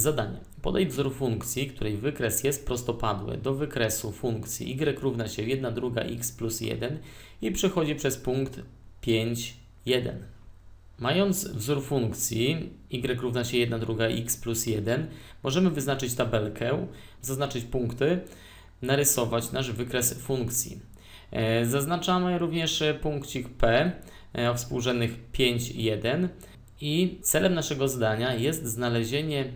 Zadanie. Podaj wzór funkcji, której wykres jest prostopadły do wykresu funkcji y równa się 1 druga x plus 1 i przechodzi przez punkt 5, 1. Mając wzór funkcji y równa się 1 druga x plus 1, możemy wyznaczyć tabelkę, zaznaczyć punkty, narysować nasz wykres funkcji. E, zaznaczamy również punkcik P e, o współrzędnych 5, 1 i celem naszego zadania jest znalezienie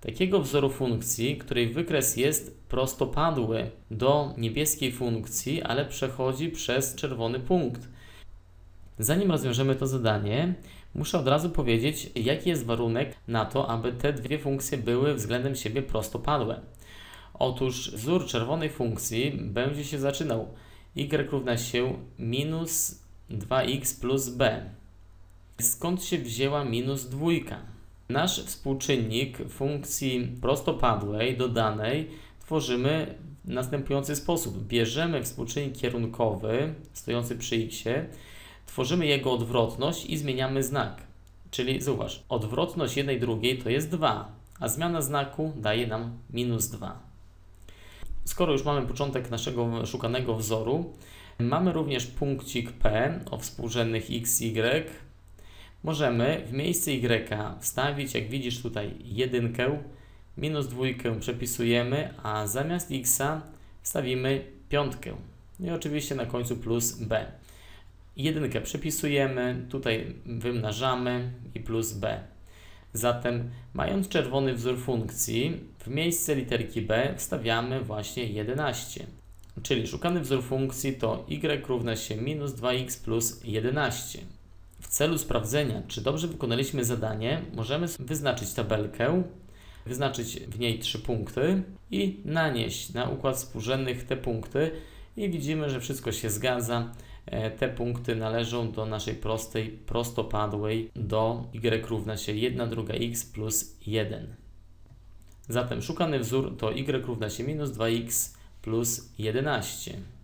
takiego wzoru funkcji, której wykres jest prostopadły do niebieskiej funkcji, ale przechodzi przez czerwony punkt. Zanim rozwiążemy to zadanie, muszę od razu powiedzieć, jaki jest warunek na to, aby te dwie funkcje były względem siebie prostopadłe. Otóż wzór czerwonej funkcji będzie się zaczynał y równa się minus 2x plus b. Skąd się wzięła minus dwójka? Nasz współczynnik funkcji prostopadłej dodanej tworzymy w następujący sposób. Bierzemy współczynnik kierunkowy stojący przy x, tworzymy jego odwrotność i zmieniamy znak. Czyli zauważ, odwrotność jednej drugiej to jest 2, a zmiana znaku daje nam minus 2. Skoro już mamy początek naszego szukanego wzoru, mamy również punkcik P o współrzędnych x, y. Możemy w miejsce y wstawić, jak widzisz tutaj, jedynkę, minus dwójkę przepisujemy, a zamiast x wstawimy piątkę. I oczywiście na końcu plus b. Jedynkę przepisujemy, tutaj wymnażamy i plus b. Zatem, mając czerwony wzór funkcji, w miejsce literki b wstawiamy właśnie 11. Czyli szukany wzór funkcji to y równa się minus 2x plus 11. W celu sprawdzenia, czy dobrze wykonaliśmy zadanie, możemy wyznaczyć tabelkę, wyznaczyć w niej trzy punkty i nanieść na układ współrzędnych te punkty i widzimy, że wszystko się zgadza. E, te punkty należą do naszej prostej, prostopadłej do y równa się 1 druga x plus 1. Zatem szukany wzór to y równa się minus 2x plus 11.